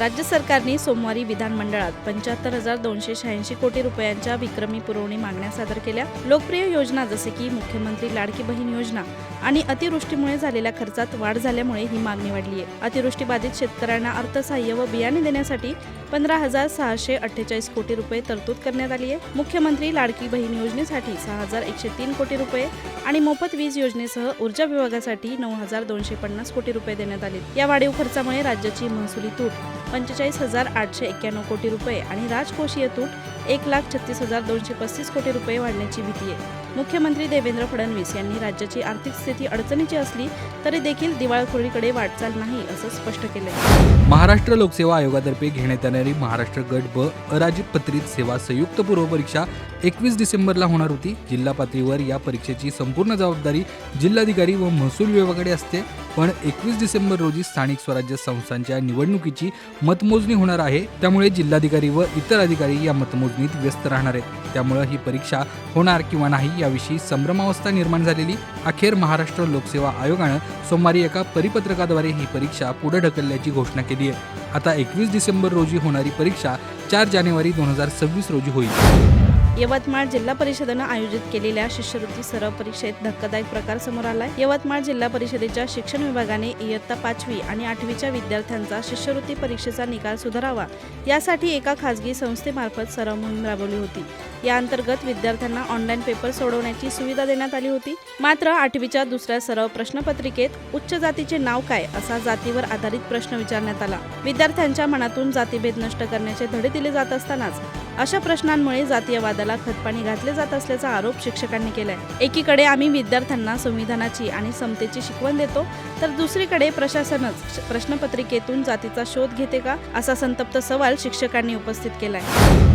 राज्य सरकारने सोमवारी विधानमंडळात पंच्याहत्तर हजार दोनशे शहाऐंशी कोटी रुपयांच्या विक्रमी पुरवणी मागण्या सादर केल्या. लोकप्रिय योजना जसे की मुख्यमंत्री लाडकी बहीण योजना आणि अतिवृष्टीमुळे झालेल्या खर्चात वाढ झाल्यामुळे ही मागणी वाढली आहे. अतिवृष्टीबाधित शेतकऱ्यांना अर्थसहाय्य व बियाणे देण्यासाठी पंधरा हजार सहाशे अठ्ठेचाळीस कोटी रुपये तरतूद करण्यात आली आहे. मुख्यमंत्री लाडकी बहीण योजनेसाठी सहा हजार एकशे तीन कोटी रुपये आणि मोफत वीज योजनेसह ऊर्जा विभागासाठी नऊ हजार दोनशे पन्नास कोटी रुपये देण्यात आले. या वाढीव खर्चामुळे राज्याची महसुली तूट पंचेचाळीस हजार आठशे एक्क्याण्णव कोटी रुपये आणि राजकोषीय तूट एक लाख छत्तीस हजार दोनशे पस्तीस कोटी रुपये वाढण्याची भीती आहे. मुख्यमंत्री देवेंद्र फडणवीस यांनी राज्याची आर्थिक स्थिती अडचणीची असली तरी देखील दिवाळखोरीकडे वाटचाल नाही असं स्पष्ट केलंय. महाराष्ट्र लोकसेवा आयोगातर्फे घेण्यात येणारी महाराष्ट्र गट ब अराजपत्रित सेवा संयुक्त पूर्व परीक्षा एकवीस डिसेंबरला होणार होती. जिल्हा पातळीवर या परीक्षेची संपूर्ण जबाबदारी जिल्हाधिकारी व महसूल विभागाकडे असते. पण एकवीस डिसेंबर रोजी स्थानिक स्वराज्य संस्थांच्या निवडणुकीची मतमोजणी होणार आहे. त्यामुळे जिल्हाधिकारी व इतर अधिकारी या चाचणीत व्यस्त राहणार आहेत. त्यामुळे ही परीक्षा होणार किंवा नाही याविषयी संभ्रमावस्था निर्माण झालेली अखेर महाराष्ट्र लोकसेवा आयोगानं सोमवारी एका परिपत्रकाद्वारे ही परीक्षा पुढे ढकलल्याची घोषणा केली आहे. आता एकवीस डिसेंबर रोजी होणारी परीक्षा चार जानेवारी दोन हजार सव्वीस रोजी होईल. यवतमाळ जिल्हा परिषदेनं आयोजित केलेल्या शिष्यवृत्ती सराव परीक्षेत धक्कादायक प्रकार समोर आलाय. यवतमाळ जिल्हा परिषदेच्या शिक्षण विभागाने इयत्ता पाचवी आणि आठवीच्या विद्यार्थ्यांचा शिष्यवृत्ती परीक्षेचा निकाल सुधारावा यासाठी एका खासगी संस्थेमार्फत सराव मोहीम राबवली होती. या अंतर्गत विद्यार्थ्यांना ऑनलाईन पेपर सोडवण्याची सुविधा देण्यात आली होती. मात्र आठवीच्या दुसऱ्या सराव प्रश्नपत्रिकेत उच्च जातीचे नाव काय असा जातीवर आधारित प्रश्न विचारण्यात आला. विद्यार्थ्यांच्या मनातून जातीभेद नष्ट करण्याचे धडे दिले जात असतानाच अशा प्रश्नांमुळे जातीयवादाला खतपाणी घातले जात असल्याचा आरोप शिक्षकांनी केलाय. एकीकडे आम्ही विद्यार्थ्यांना संविधानाची आणि समतेची शिकवण देतो तर दुसरीकडे प्रशासनच प्रश्नपत्रिकेतून जातीचा शोध घेते का असा संतप्त सवाल शिक्षकांनी उपस्थित केलाय.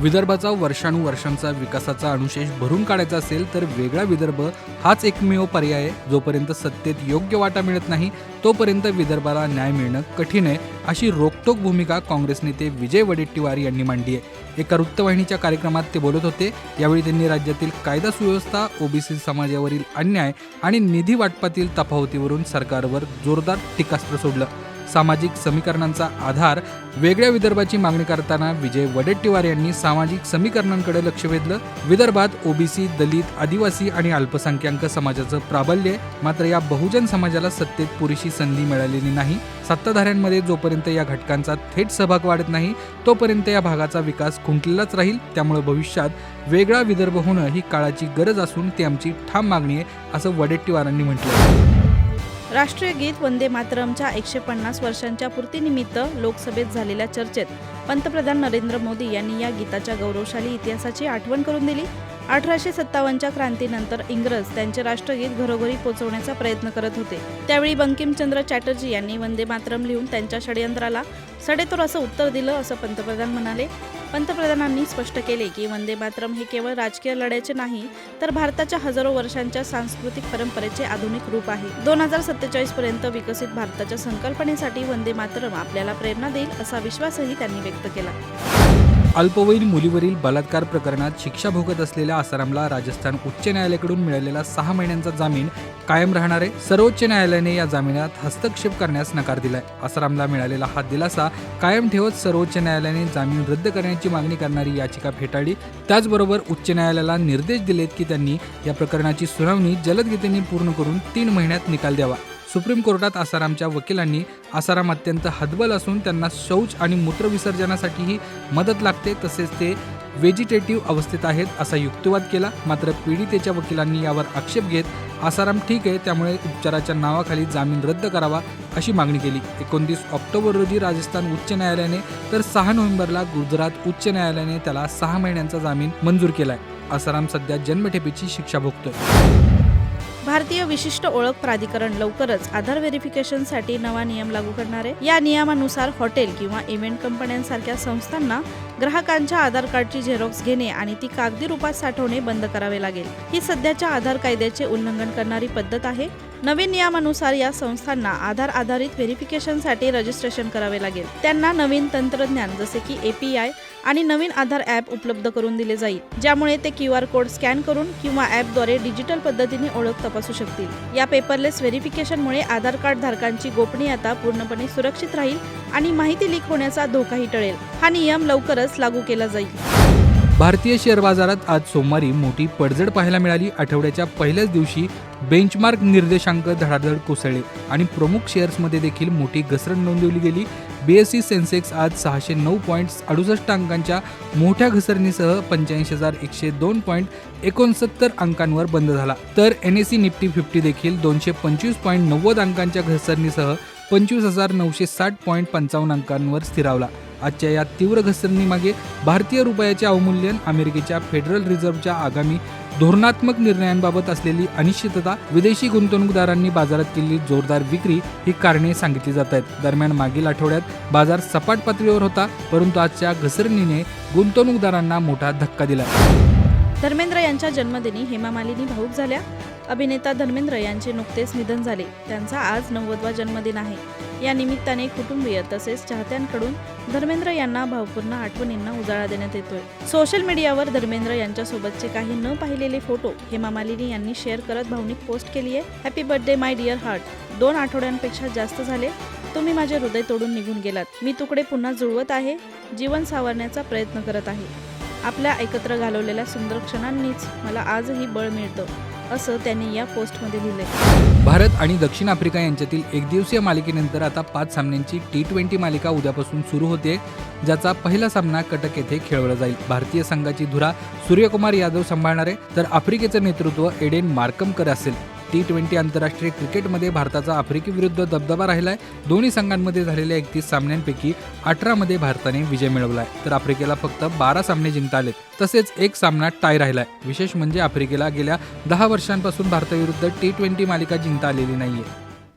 विदर्भाचा वर्षानुवर्षांचा विकासाचा अनुशेष भरून काढायचा असेल तर वेगळा विदर्भ हाच एकमेव पर्याय आहे. जोपर्यंत सत्तेत योग्य वाटा मिळत नाही तोपर्यंत विदर्भाला न्याय मिळणं कठीण आहे अशी रोकटोक भूमिका काँग्रेस नेते विजय वडेट्टीवार यांनी मांडली आहे. एका वृत्तवाहिनीच्या कार्यक्रमात ते बोलत होते यावेळी त्यांनी राज्यातील कायदा सुव्यवस्था ओबीसी समाजावरील अन्याय आणि निधी वाटपातील तफावतीवरून सरकारवर जोरदार टीकास्त्र सोडलं. सामाजिक समीकरणांचा आधार वेगळ्या विदर्भाची मागणी करताना विजय वडेट्टीवार यांनी सामाजिक समीकरणांकडे लक्ष वेधलं. विदर्भात ओबीसी दलित आदिवासी आणि अल्पसंख्याक समाजाचं प्राबल्य आहे. मात्र या बहुजन समाजाला सत्तेत पुरेशी संधी मिळालेली नाही. सत्ताधाऱ्यांमध्ये जोपर्यंत या घटकांचा थेट सहभाग वाढत नाही तोपर्यंत या भागाचा विकास खुंटलेलाच राहील. त्यामुळे भविष्यात वेगळा विदर्भ होणं ही काळाची गरज असून ती आमची ठाम मागणी आहे असं वडेट्टीवारांनी म्हटलं राष्ट्रीय गीत वंदे मातरमच्या एकशे पन्नास वर्षांच्या पूर्तीनिमित्त लोकसभेत झालेल्या चर्चेत पंतप्रधान नरेंद्र मोदी यांनी या गीताच्या गौरवशाली इतिहासाची आठवण करून दिली. अठराशे सत्तावन्नच्या क्रांतीनंतर इंग्रज त्यांचे राष्ट्रगीत घरोघरी पोहोचवण्याचा प्रयत्न करत होते. त्यावेळी बंकिमचंद्र चॅटर्जी यांनी वंदे मातरम लिहून त्यांच्या षडयंत्राला सडेतोर असं उत्तर दिलं असं पंतप्रधान म्हणाले. पंतप्रधानांनी स्पष्ट केले की वंदे मातरम हे केवळ राजकीय लढ्याचे नाही तर भारताच्या हजारो वर्षांच्या सांस्कृतिक परंपरेचे आधुनिक रूप आहे. दोन हजार सत्तेचाळीस पर्यंत विकसित भारताच्या संकल्पनेसाठी वंदे मातरम आपल्याला प्रेरणा देईल असा विश्वासही त्यांनी व्यक्त केला. अल्पवयीन मुलीवरील बलात्कार प्रकरणात शिक्षा भोगत असलेल्या आसारामला राजस्थान उच्च न्यायालयाकडून मिळालेला सहा महिन्यांचा जामीन कायम राहणार आहे सर्वोच्च न्यायालयाने या जामिनात हस्तक्षेप करण्यास नकार दिलाय. आसारामला मिळालेला हा दिलासा कायम ठेवत सर्वोच्च न्यायालयाने जामीन रद्द करण्याची मागणी करणारी याचिका फेटाळली. त्याचबरोबर उच्च न्यायालयाला निर्देश दिलेत की त्यांनी या प्रकरणाची सुनावणी जलदगतीने पूर्ण करून तीन महिन्यात निकाल द्यावा. सुप्रीम कोर्टात आसारामच्या वकिलांनी आसाराम अत्यंत हतबल असून त्यांना शौच आणि मूत्रविसर्जनासाठीही मदत लागते तसेच ते व्हेजिटेटिव्ह अवस्थेत आहेत असा युक्तिवाद केला. मात्र पीडितेच्या वकिलांनी यावर आक्षेप घेत आसाराम ठीक आहे त्यामुळे उपचाराच्या नावाखाली जामीन रद्द करावा अशी मागणी केली. एकोणतीस ऑक्टोबर रोजी राजस्थान उच्च न्यायालयाने तर सहा नोव्हेंबरला गुजरात उच्च न्यायालयाने त्याला सहा महिन्यांचा जामीन मंजूर केलाय. आसाराम सध्या जन्मठेपेची शिक्षा भोगतोय. भारतीय विशिष्ट ओळख प्राधिकरण लवकरच आधार व्हेरिफिकेशनसाठी नवा नियम लागू करणार आहे. या नियमानुसार हॉटेल किंवा इव्हेंट कंपन्यांसारख्या संस्थांना ग्राहकांच्या आधार कार्डची झेरॉक्स घेणे आणि ती कागदी रूपात साठवणे बंद करावे लागेल. ही सध्याच्या आधार कायद्याचे उल्लंघन करणारी पद्धत आहे. नवीन नियमानुसार या संस्थांना आधार आधारित व्हेरिफिकेशनसाठी रजिस्ट्रेशन करावे लागेल. त्यांना नवीन तंत्रज्ञान जसे की एपीआय आणि नवीन आधार ॲप उपलब्ध करून दिले जाईल ज्यामुळे ते क्यू आर कोड स्कॅन करून किंवा ॲपद्वारे डिजिटल पद्धतीने ओळख तपासू शकतील. या पेपरलेस व्हेरिफिकेशनमुळे आधार कार्ड धारकांची गोपनीयता पूर्णपणे सुरक्षित राहील आणि माहिती लीक होण्याचा धोकाही टळेल. हा नियम लवकरच लागू केला जाईल. भारतीय शेअर बाजारात आज सोमवारी मोठी पडझड पाहायला मिळाली. आठवड्याच्या पहिल्याच दिवशी बेंचमार्क निर्देशांक धडाधड कोसळले आणि प्रमुख शेअर्समध्ये देखील मोठी घसरण नोंदवली गेली. बीएससी सेन्सेक्स आज सहाशे नऊ पॉईंट अडुसष्ट अंकांच्या मोठ्या घसरणीसह पंच्याऐंशी हजार एकशे दोन पॉईंट एकोणसत्तर अंकांवर बंद झाला. तर N S C nifty fifty देखील दोनशे पंचवीस पॉईंट नव्वद अंकांच्या घसरणीसह पंचवीस हजार नऊशे साठ पॉईंट पंचावन्न अंकांवर स्थिरावला. आजच्या या तीव्र घसरणीमागे भारतीय रुपयाचे अवमूल्यन अमेरिकेच्या फेडरल रिझर्व्हच्या आगामी धोरणात्मक निर्णयांबाबत असलेली अनिश्चितता विदेशी गुंतवणूकदारांनी बाजारात केलेली जोरदार विक्री ही कारणे सांगितली जात आहेत. दरम्यान मागील आठवड्यात बाजार सपाट पातळीवर होता परंतु आजच्या घसरणीने गुंतवणूकदारांना मोठा धक्का दिला. धर्मेंद्र यांच्या जन्मदिनी हेमा मालिनी भाऊक झाल्या. अभिनेता धर्मेंद्र यांचे नुकतेच निधन झाले. त्यांचा आज नव्वदवा जन्मदिन आहे. या निमित्ताने कुटुंबीय तसेच चाहत्यांकडून धर्मेंद्र यांना भावपूर्ण आठवणींना उजाळा देण्यात येतोय. सोशल मीडियावर धर्मेंद्र यांच्यासोबतचे काही न पाहिलेले फोटो हेमा मालिनी यांनी शेअर करत भावनिक पोस्ट केली आहे. Happy birthday my dear heart दोन आठवड्यांपेक्षा जास्त झाले. तुम्ही माझे हृदय तोडून निघून गेलात. मी तुकडे पुन्हा जुळवत आहे. जीवन सावरण्याचा प्रयत्न करत आहे. आपल्या एकत्र घालवलेल्या सुंदर क्षणांनीच मला आजही बळ मिळतं. असं त्यांनी या पोस्टमध्ये लिहिलंय. भारत आणि दक्षिण आफ्रिका यांच्यातील एकदिवसीय मालिकेनंतर आता पाच सामन्यांची टी ट्वेंटी मालिका उद्यापासून सुरू होते ज्याचा पहिला सामना कटक येथे खेळवला जाईल. भारतीय संघाची धुरा सूर्यकुमार यादव सांभाळणार आहे तर आफ्रिकेचं नेतृत्व एडेन मार्कमकर असेल. टी ट्वेंटी आंतरराष्ट्रीय क्रिकेटमध्ये भारताचा आफ्रिकेविरुद्ध दबदबा राहिला आहे दोन्ही संघांमध्ये झालेल्या एकतीस सामन्यांपैकी अठरामध्ये भारताने विजय मिळवला आहे तर आफ्रिकेला फक्त बारा सामने जिंकता आलेत. तसेच एक सामना टाय राहिलाय. विशेष म्हणजे आफ्रिकेला गेल्या दहा वर्षांपासून भारताविरुद्ध टी ट्वेंटी मालिका जिंकता आलेली नाहीये.